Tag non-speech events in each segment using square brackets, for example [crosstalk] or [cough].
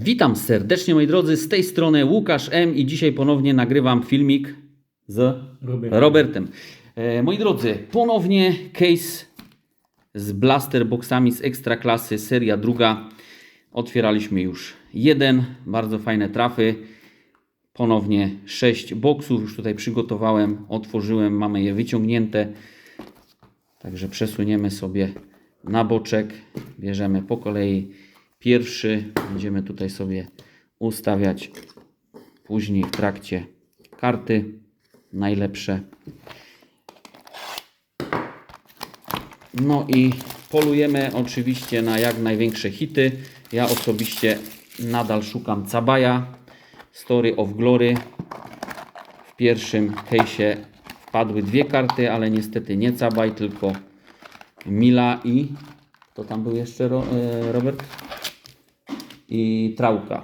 Witam serdecznie moi drodzy, z tej strony Łukasz M i dzisiaj ponownie nagrywam filmik z Robertem. Robertem. E, moi drodzy, ponownie case z blaster boxami z ekstra klasy, seria druga. Otwieraliśmy już jeden, bardzo fajne trafy. Ponownie sześć boksów już tutaj przygotowałem, otworzyłem, mamy je wyciągnięte. Także przesuniemy sobie na boczek. Bierzemy po kolei pierwszy. Będziemy tutaj sobie ustawiać później w trakcie karty najlepsze. No i polujemy oczywiście na jak największe hity. Ja osobiście nadal szukam Cabaja, Story of Glory. W pierwszym case'ie wpadły dwie karty, ale niestety nie Cabaj, tylko Mila i to tam był jeszcze e, Robert i Trauka.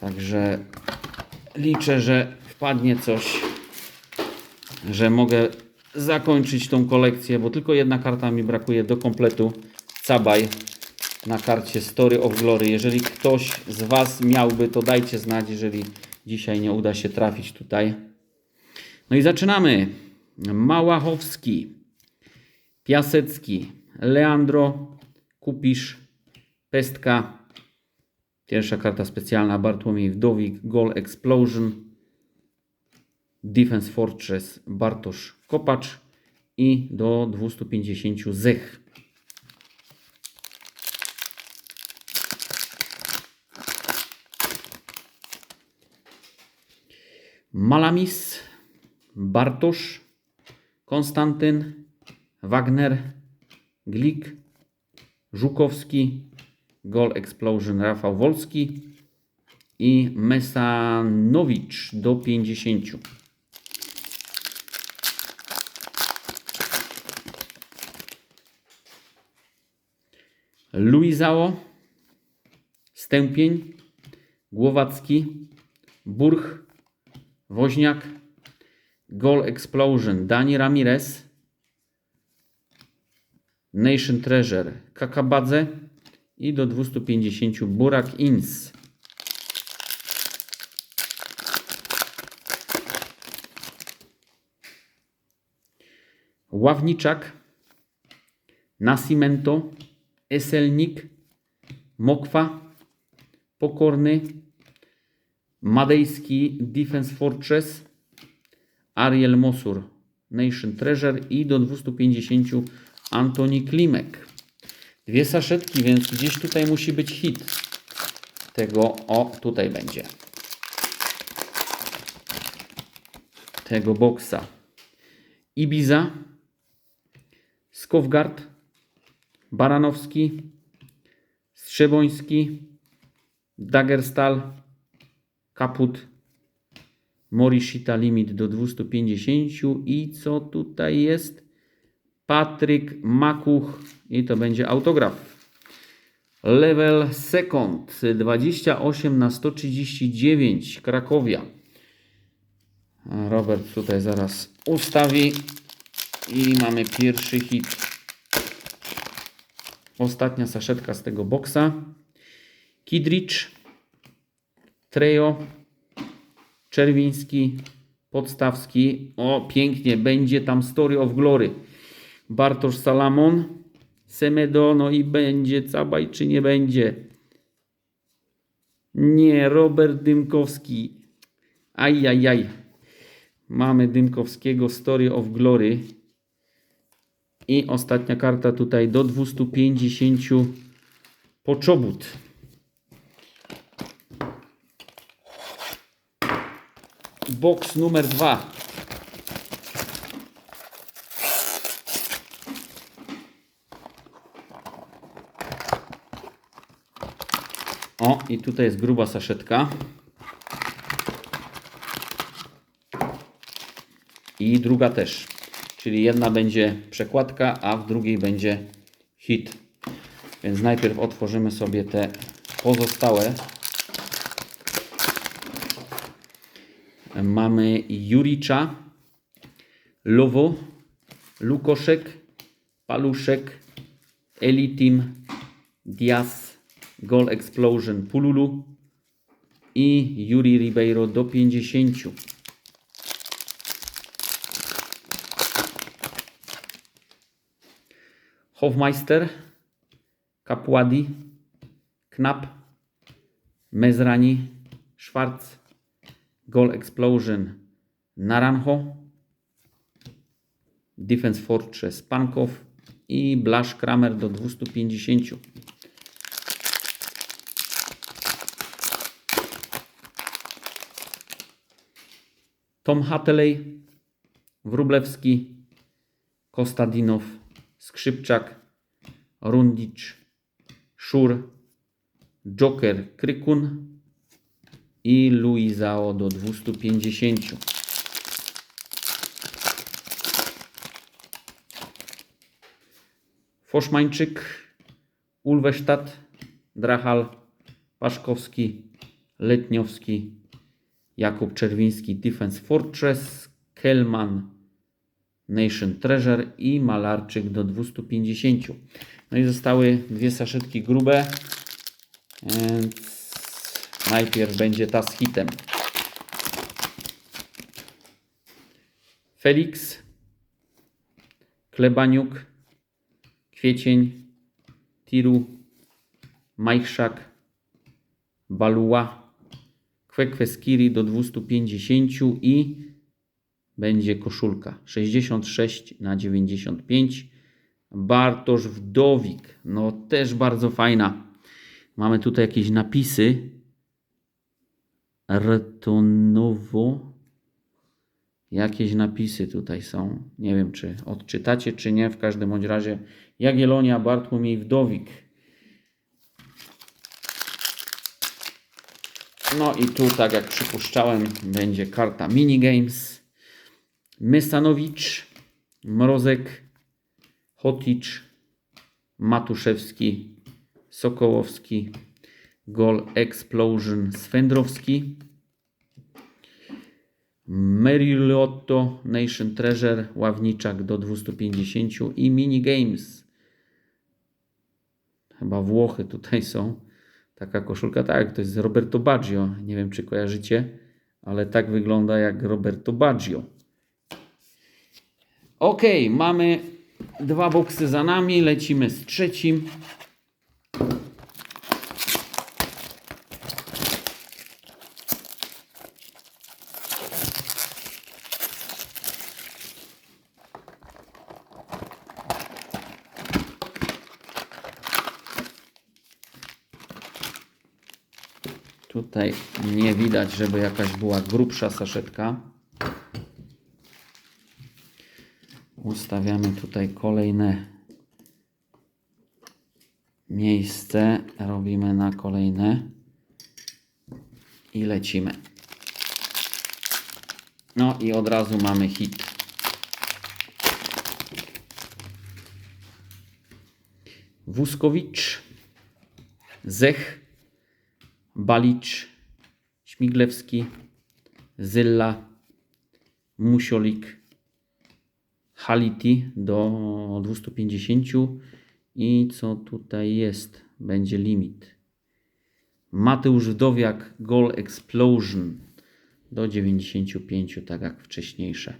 Także liczę, że wpadnie coś, że mogę zakończyć tą kolekcję, bo tylko jedna karta mi brakuje do kompletu. Cabaj na karcie Story of Glory. Jeżeli ktoś z Was miałby, to dajcie znać, jeżeli dzisiaj nie uda się trafić tutaj. No i zaczynamy. Małachowski, Piasecki, Leandro, Kupisz, Pestka. Pierwsza karta specjalna. Bartłomiej Wdowik, Goal Explosion, Defense Fortress. Bartosz Kopacz. I do 250 Zech. Malamis, Bartosz, Konstantyn, Wagner, Glik, Żukowski, Goal Explosion Rafał Wolski i Mesanowicz do 50. Luizao, Stępień, Głowacki, Burch, Woźniak, Goal Explosion Dani Ramirez, Nation Treasure Kakabadze i do 250 Burak Ins. Ławniczak, Nascimento, Eselnik, Mokwa, Pokorny, Madejski Defense Fortress, Ariel Mosur Nation Treasure i do 250 Antoni Klimek. Dwie saszetki, więc gdzieś tutaj musi być hit tego. O, tutaj będzie. Tego boksa. Ibiza, Skowgard, Baranowski, Strzeboński, Dagerstal, Kaput, Morishita limit do 250 i co tutaj jest? Patryk Makuch i to będzie autograf. Level second 28 na 139 Krakowia. Robert tutaj zaraz ustawi i mamy pierwszy hit. Ostatnia saszetka z tego boksa. Kidricz, Trejo, Czerwiński, Podstawski. O, pięknie, będzie tam Story of Glory. Bartosz Salamon, Semedo, no i będzie Cabaj, czy nie będzie? Nie, Robert Dymkowski. Ajajaj. Mamy Dymkowskiego Story of Glory. I ostatnia karta tutaj do 250 Poczobut. Box numer dwa. O, i tutaj jest gruba saszetka. I druga też. Czyli jedna będzie przekładka, a w drugiej będzie hit. Więc najpierw otworzymy sobie te pozostałe. Mamy Juricza, Lowo, Lukoszek, Paluszek, Elitim, Diaz, Goal Explosion Pululu i Yuri Ribeiro do 50. Hofmeister, Kapładi, Knap, Mezrani, Schwarz, Goal Explosion, Naranjo, Defense Fortress, Pankow i Blasz Kramer do 250. Tom Hateley, Wrublewski, Kostadinow, Skrzypczak, Rundicz, Szur, Joker Krykun i Luizao do 250. Foszmańczyk, Ulwesztat, Drachal, Paszkowski, Letniowski, Jakub Czerwiński, Defense Fortress, Kelman, Nation Treasure i Malarczyk do 250. No i zostały dwie saszetki grube, więc najpierw będzie ta z hitem. Felix, Klebaniuk, Kwiecień, Tiru, Majchrzak, Baluła, Kwekweskiri do 250 i będzie koszulka 66 na 95. Bartosz Wdowik, no też bardzo fajna. Mamy tutaj jakieś napisy. Retonowo. Jakieś napisy tutaj są. Nie wiem, czy odczytacie, czy nie. W każdym bądź razie Jagiellonia, Bartłomiej Wdowik. No i tu, tak jak przypuszczałem, będzie karta Minigames. Mysanowicz, Mrozek, Hoticz, Matuszewski, Sokołowski, Gol Explosion, Swędrowski, Merilotto, Nation Treasure, Ławniczak do 250 i Minigames. Chyba Włochy tutaj są. Taka koszulka, tak, to jest Roberto Baggio. Nie wiem, czy kojarzycie, ale tak wygląda jak Roberto Baggio. Ok, mamy dwa boksy za nami, lecimy z trzecim. Tutaj nie widać, żeby jakaś była grubsza saszetka. Ustawiamy tutaj kolejne miejsce. Robimy na kolejne i lecimy. No i od razu mamy hit. Wuskowicz, Zech, Balicz, Śmiglewski, Zylla, Musiolik, Haliti do 250 i co tutaj jest? Będzie limit. Mateusz Wdowiak Goal Explosion do 95, tak jak wcześniejsze.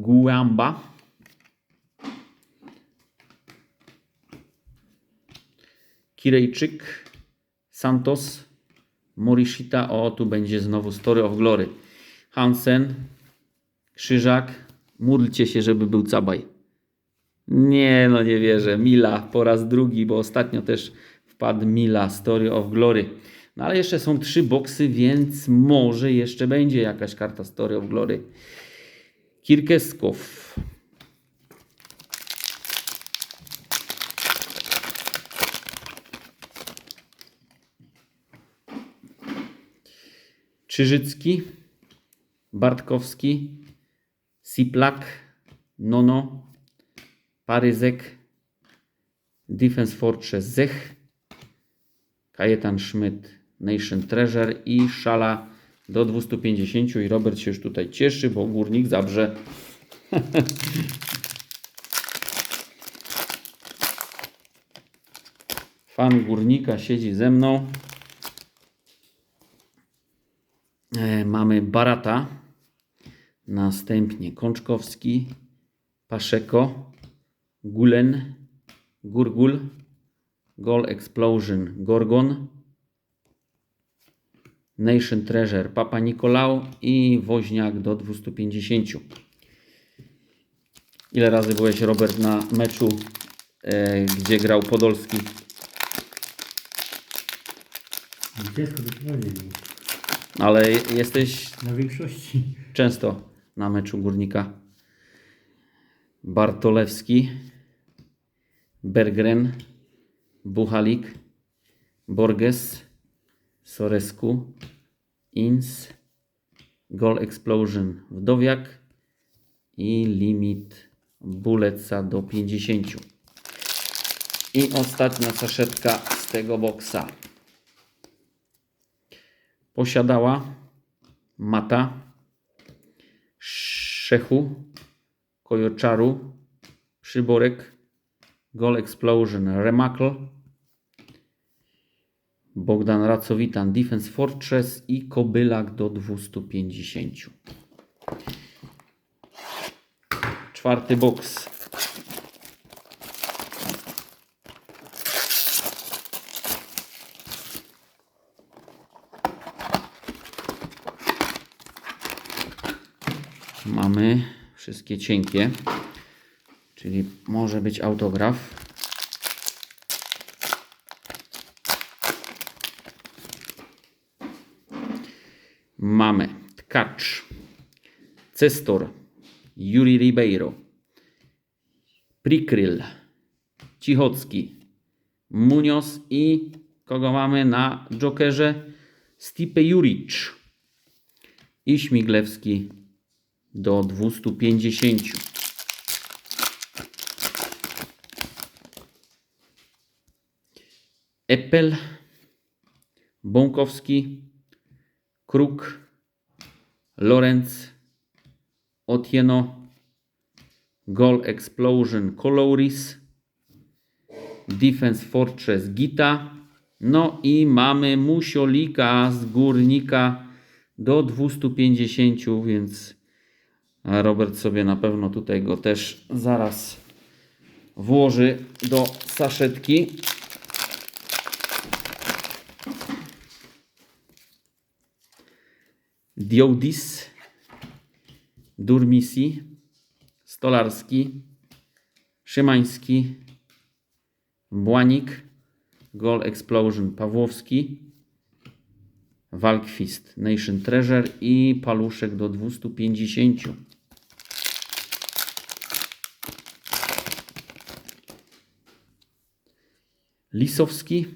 Guamba. Kirejczyk, Santos, Morishita. O, tu będzie znowu Story of Glory. Hansen, Krzyżak. Módlcie się, żeby był Cabaj. Nie, no nie wierzę. Mila po raz drugi, bo ostatnio też wpadł Mila, Story of Glory. No ale jeszcze są trzy boksy, więc może jeszcze będzie jakaś karta Story of Glory. Kirkeskow. Czyżycki, Bartkowski, Siplak, Nono, Paryzek, Defense Fortress Zech, Kajetan Schmidt Nation Treasure i szala do 250 i Robert się już tutaj cieszy, bo górnik zabrze. [laughs] Fan górnika siedzi ze mną. E, mamy Barata. Następnie Kączkowski, Paszeko, Gulen, Gurgul, Goal Explosion, Gorgon, Nation Treasure, Papa Nikolał i Woźniak do 250. Ile razy byłeś, Robert, na meczu, e, gdzie grał Podolski? Dziecko dokładnie. Ale jesteś Na większości. często na meczu Górnika. Bartolewski, Bergren, Buchalik, Borges, Sorescu, Ins, Goal Explosion, Wdowiak i limit Buleca do 50. I ostatnia saszetka z tego boksa. Posiadała Mata, Szechu, Kojoczaru, Przyborek, Goal Explosion, Remakl, Bogdan Racowitan, Defense Fortress i Kobylak do 250. Czwarty boks. Mamy wszystkie cienkie, czyli może być autograf. Mamy Tkacz, Cestor, Yuri Ribeiro, Prikryl, Cichocki, Munoz i kogo mamy na Jokerze? Stipe Juric i Śmiglewski do 250. Epel, Bąkowski, Kruk, Lorenz, Otieno, Goal Explosion Coloris, Defense Fortress Gita, no i mamy Musiolika z Górnika do 250, więc Robert sobie na pewno tutaj go też zaraz włoży do saszetki. Diodis, Durmisi, Stolarski, Szymański, Błanik, Goal Explosion Pawłowski, Walkwist Nation Treasure i paluszek do 250. Lisowski,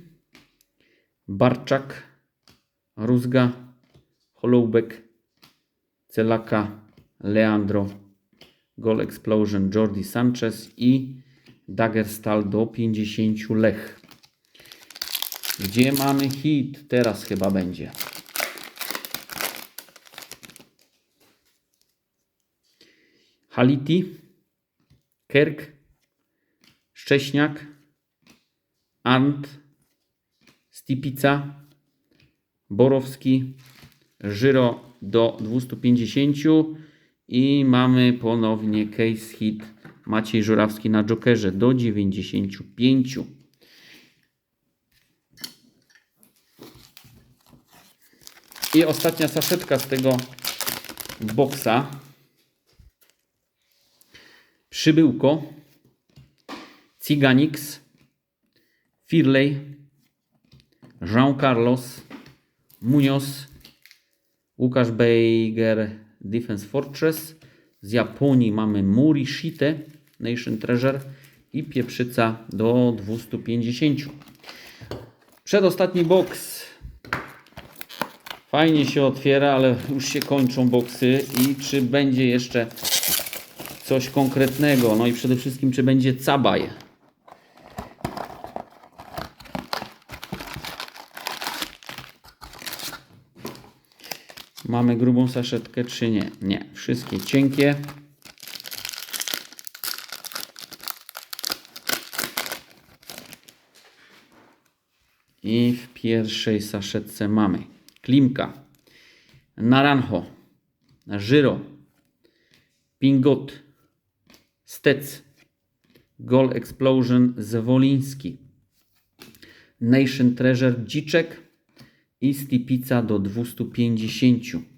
Barczak, Rózga, Holoubek, Celaka, Leandro, Goal Explosion Jordi Sanchez i Dagerstal do 50 Lech. Gdzie mamy hit? Teraz chyba będzie. Haliti, Kerk, Szcześniak, Arndt, Stipica, Borowski, Żyro do 250 i mamy ponownie case hit Maciej Żurawski na Jokerze do 95. I ostatnia saszetka z tego boksa. Przybyłko, Ciganix, Firley, Jean Carlos, Munoz, Łukasz Beiger, Defense Fortress. Z Japonii mamy Murishite, Nation Treasure i pieprzyca do 250. Przedostatni boks. Fajnie się otwiera, ale już się kończą boksy i czy będzie jeszcze coś konkretnego? No i przede wszystkim, czy będzie cabaj? Mamy grubą saszetkę czy nie? Nie. Wszystkie cienkie. I w pierwszej saszetce mamy Klimka, Naranjo, Żyro, Pingot, Stec, Gold Explosion Zwoliński, Nation Treasure Dziczek i Stipica do 250.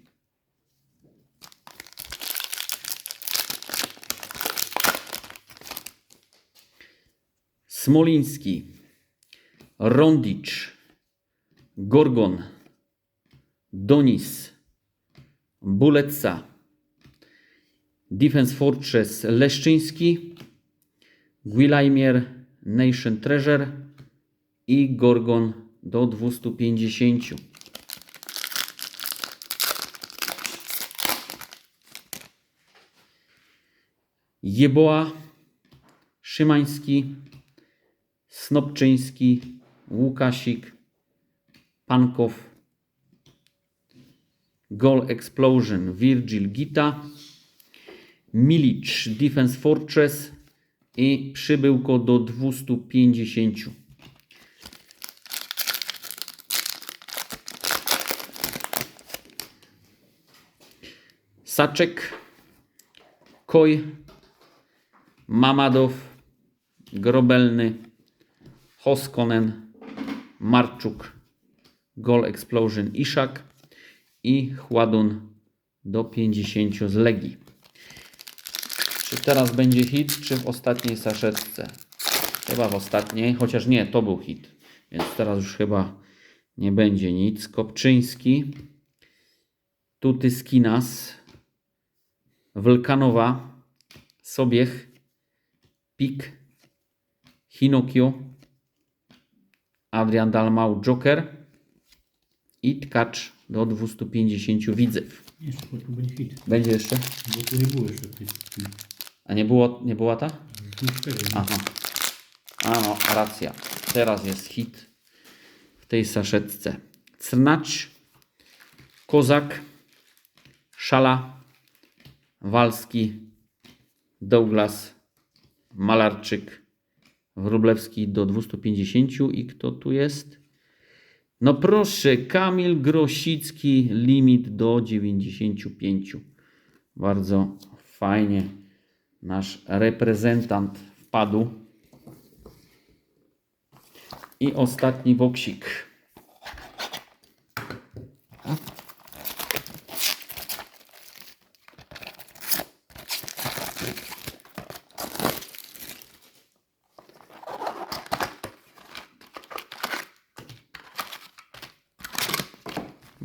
Smoliński, Rondicz, Gorgon, Donis, Buletsa, Defense Fortress Leszczyński, Gwilajmier Nation Treasure i Gorgon do 250. Jeboa, Szymański, Snopczyński, Łukasik, Pankow, Goal Explosion, Virgil Gita, Milic, Defense Fortress i przybyłko do 250. Saczek, Koj, Mamadow, Grobelny, Hoskonen, Marczuk, Goal Explosion Iszak i Chładun do 50 z Legii. Czy teraz będzie hit, czy w ostatniej saszetce? Chyba w ostatniej, chociaż nie, to był hit. Więc teraz już chyba nie będzie nic. Kopczyński, Tutyskinas, Wulkanowa, Sobiech, Pik, Hinokio, Adrian Dalmau, Joker i Tkacz do 250 widzew. Jeszcze to będzie hit. Będzie jeszcze? Bo tu nie było jeszcze tej A nie, było, nie była ta? Aha. A no, racja. Teraz jest hit w tej saszetce. Crnacz, Kozak, Szala, Walski, Douglas, Malarczyk, Wróblewski do 250 i kto tu jest? No proszę, Kamil Grosicki, limit do 95. Bardzo fajnie nasz reprezentant wpadł. I ostatni boksik.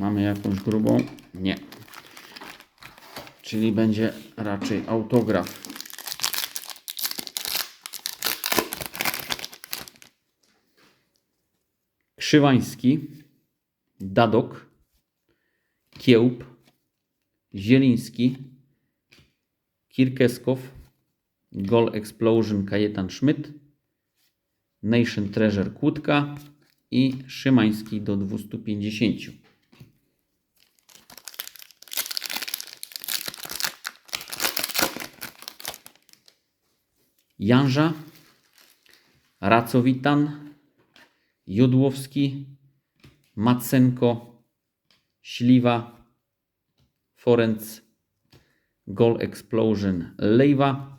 Mamy jakąś grubą? Nie. Czyli będzie raczej autograf. Krzywański, Dadok, Kiełb, Zieliński, Kirkeskow, Goal Explosion Kajetan Schmidt, Nation Treasure Kłódka i Szymański do 250. Janża, Racowitan, Jodłowski, Macenko, Śliwa, Forenc, Goal Explosion, Lejwa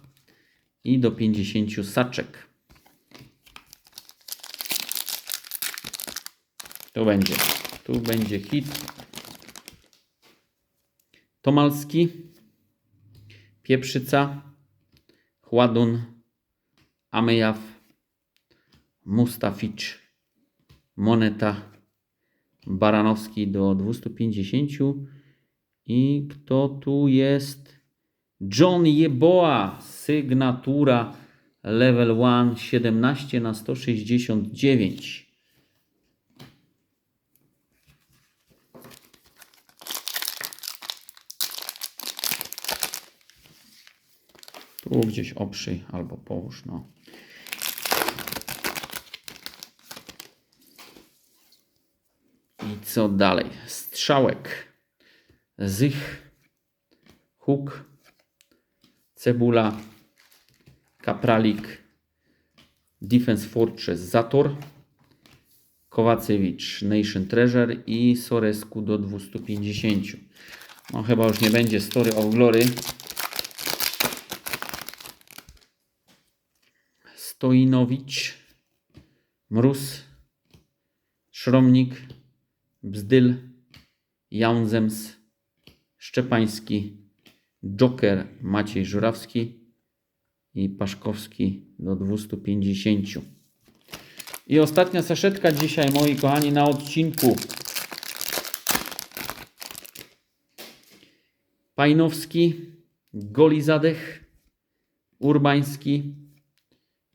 i do 50 saczek. Tu będzie, tu będzie hit. Tomalski, Pieprzyca, Chładun, Amejaw, Mustaficz, Moneta, Baranowski do 250 i kto tu jest? John Jeboa, sygnatura level 1 17 na 169. Tu gdzieś oprzyj albo połóż, no. I co dalej? Strzałek. Zych, Huk, Cebula, Kapralik, Defense Fortress Zator, Kowacewicz Nation Treasure i Soresku do 250. No chyba już nie będzie Story of Glory. Stoinowicz, Mróz, Szromnik, Bzdyl, Jaunzems, Szczepański, Joker Maciej Żurawski i Paszkowski do 250. I ostatnia saszetka dzisiaj, moi kochani, na odcinku. Pajnowski, Golizadech, Urbański,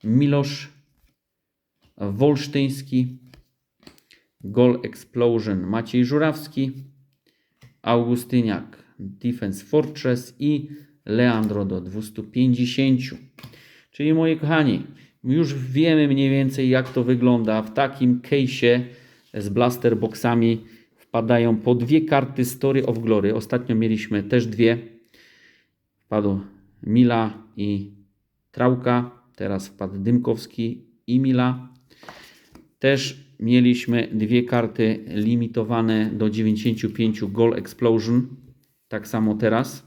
Milosz, Wolsztyński, Gol Explosion Maciej Żurawski, Augustyniak Defense Fortress i Leandro do 250. Czyli moi kochani, już wiemy mniej więcej jak to wygląda. W takim case'ie z blaster boxami wpadają po dwie karty Story of Glory. Ostatnio mieliśmy też dwie. Wpadł Mila i Trałka. Teraz wpadł Dymkowski i Mila. Też mieliśmy dwie karty limitowane do 95 Goal Explosion. Tak samo teraz.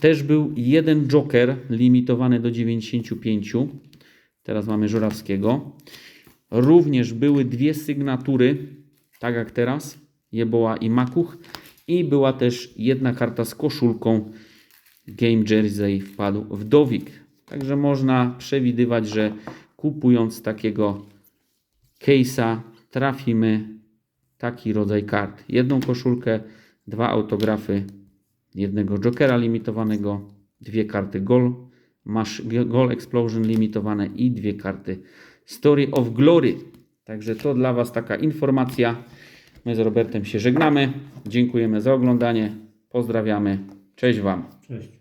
Też był jeden Joker limitowany do 95. Teraz mamy Żurawskiego. Również były dwie sygnatury, tak jak teraz, Jeboła i Makuch. I była też jedna karta z koszulką Game Jersey wpadł Wdowik. Także można przewidywać, że kupując takiego case'a trafimy taki rodzaj kart. Jedną koszulkę, dwa autografy, jednego Jokera limitowanego, dwie karty Gol, masz Gol Explosion limitowane i dwie karty Story of Glory. Także to dla Was taka informacja. My z Robertem się żegnamy. Dziękujemy za oglądanie. Pozdrawiamy. Cześć Wam. Cześć.